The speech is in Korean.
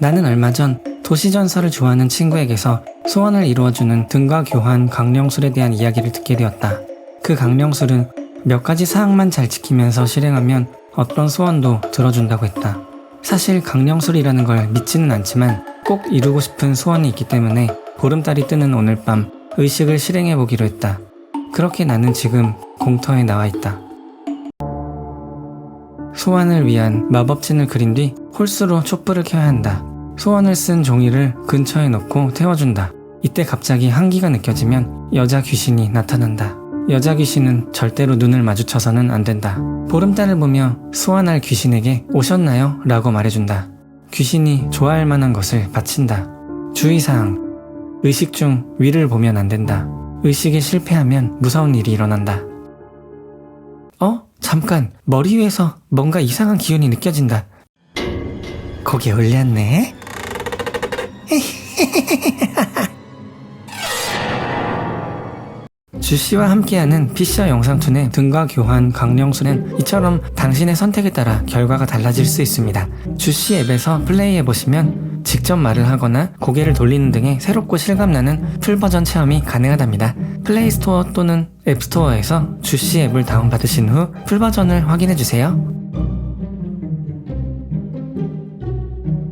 나는 얼마 전 도시전설을 좋아하는 친구에게서 소원을 이루어주는 등과 교환 강령술에 대한 이야기를 듣게 되었다. 그 강령술은 몇 가지 사항만 잘 지키면서 실행하면 어떤 소원도 들어준다고 했다. 사실 강령술이라는 걸 믿지는 않지만 꼭 이루고 싶은 소원이 있기 때문에 보름달이 뜨는 오늘 밤 의식을 실행해 보기로 했다. 그렇게 나는 지금 공터에 나와 있다. 소환을 위한 마법진을 그린 뒤 홀수로 촛불을 켜야 한다. 소원을 쓴 종이를 근처에 놓고 태워준다. 이때 갑자기 한기가 느껴지면 여자 귀신이 나타난다. 여자 귀신은 절대로 눈을 마주쳐서는 안 된다. 보름달을 보며 소환할 귀신에게 오셨나요? 라고 말해준다. 귀신이 좋아할 만한 것을 바친다. 주의사항. 의식 중 위를 보면 안 된다. 의식에 실패하면 무서운 일이 일어난다. 어? 잠깐, 머리 위에서 뭔가 이상한 기운이 느껴진다. 거기에 올렸네? 주씨와 함께하는 피셔 영상툰의 등과 교환 강령수는 이처럼 당신의 선택에 따라 결과가 달라질 수 있습니다. 주씨 앱에서 플레이해보시면 직접 말을 하거나 고개를 돌리는 등의 새롭고 실감나는 풀버전 체험이 가능하답니다. 플레이스토어 또는 앱스토어에서 주씨 앱을 다운받으신 후 풀버전을 확인해주세요.